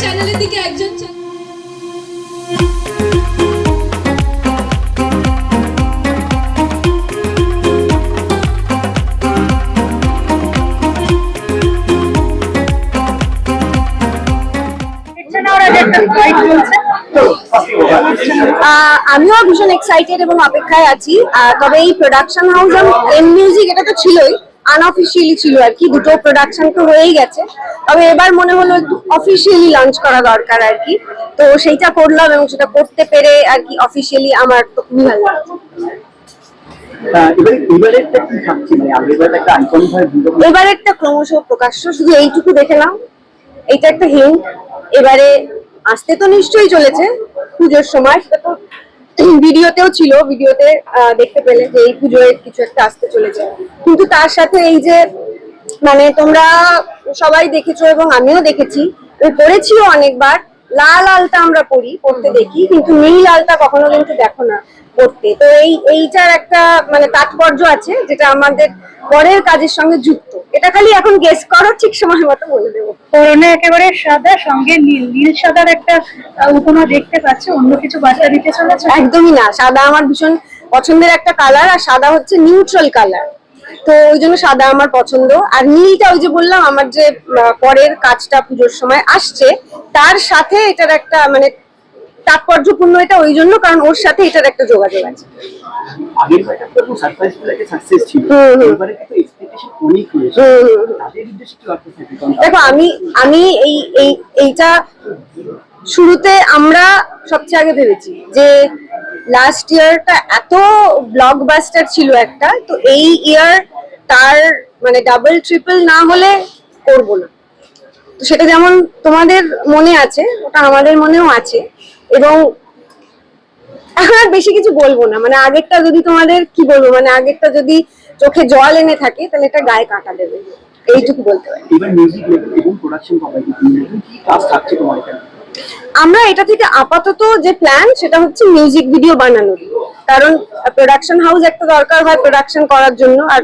চ্যানেলের দিকে একজন আমিও ভীষণ এক্সাইটেড এবং অপেক্ষায় আছি। তবে এই প্রোডাকশন হাউস এম মিউজিক এটা তো ছিলই। আনঅফিসিয়ালি ছিল আর কি দুটো প্রোডাকশন তো হয়েই গেছে। তবে এবার মনে হলো একটু অফিসিয়ালি লঞ্চ করা দরকার আর কি। তো সেইটা করলাম এবং সেটা করতে পেরে আর কি অফিসিয়ালি আমার তো খুবই ভালো এবারে মানে একটা ক্রমশ প্রকাশ্য শুধু এইটুকু দেখে নাও এইটা একটা হিন্ট এবারে আসতে তো নিশ্চয়ই চলেছে পুজোর সময়। ভিডিওতেও ছিল, ভিডিওতে দেখতে পেলে যে এই পুজোয় কিছু একটা আসতে চলেছে। কিন্তু তার সাথে এই যে মানে তোমরা সবাই দেখেছ এবং আমিও দেখেছি পড়েছিও অনেকবার, লাল আলতা আমরা পড়ি পড়তে দেখি, কিন্তু নীল আলতা কখনো কিন্তু দেখো না পড়তে। তো এই, এইটার একটা মানে তাৎপর্য আছে, যেটা আমাদের পরের কাজের সঙ্গে যুক্ত এটা খালি এখন গেস করো ঠিক সময় মতো বলে দেবো। পরনে একেবারে সাদা সঙ্গে নীল নীল সাদার একটা উপমা দেখতে পাচ্ছি অন্য কিছু বার্তা দিতে চলেছে? একদমই না সাদা আমার ভীষণ পছন্দের একটা কালার আর সাদা হচ্ছে নিউট্রাল কালার তো ওই জন্য সাদা আমার পছন্দ। আর নীলটা ওই যে বললাম আমার যে পরের কাজটা পুজোর সময় আসছে তার সাথে এটার একটা মানে তাৎপর্যপূর্ণ এটা ওই জন্য কারণ ওর সাথে এটার একটা যোগাযোগ আছে। আগের বারটা তো সারপ্রাইজ একটা সাকসেস ছিল। হুম, হুম। এবারে কিন্তু এক্সপেকটেশন অনেক হয়েছে। হুম, হুম, হুম। তাদের উদ্দেশ্যে কি বার্তা দেখো আমি আমি এই এই এইটা শুরুতে আমরা সবচেয়ে আগে ভেবেছি যে লাস্ট ইয়ারটা এত ব্লকবাস্টার ছিল একটা তো এই ইয়ার তার মানে ডাবল ট্রিপল না হলে করব না। তো সেটা যেমন তোমাদের মনে আছে ওটা আমাদের মনেও আছে। এবং এখন আর বেশি কিছু বলব না। মানে আগেরটা যদি তোমাদের কি বলব মানে আগেরটা যদি চোখে জল এনে থাকে তাহলে এটা গায়ে কাটা দেবে। এইটুকু বলতে পারি। এবার মিউজিক লেভেল এবং প্রোডাকশন কমাই কি কাজ থাকছে তোমার এখানে? আমরা এটা থেকে আপাতত যে প্ল্যান সেটা হচ্ছে মিউজিক ভিডিও বানানোর কারণ প্রোডাকশন হাউস একটা দরকার হয় প্রোডাকশন করার জন্য। আর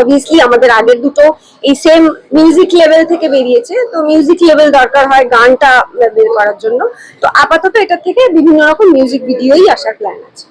অবভিয়াসলি আমাদের আগের দুটো এই সেম মিউজিক লেভেল থেকে বেরিয়েছে। তো মিউজিক লেভেল দরকার হয় গানটা বের করার জন্য। তো আপাতত এটা থেকে বিভিন্ন রকম মিউজিক ভিডিওই আসার প্ল্যান আছে।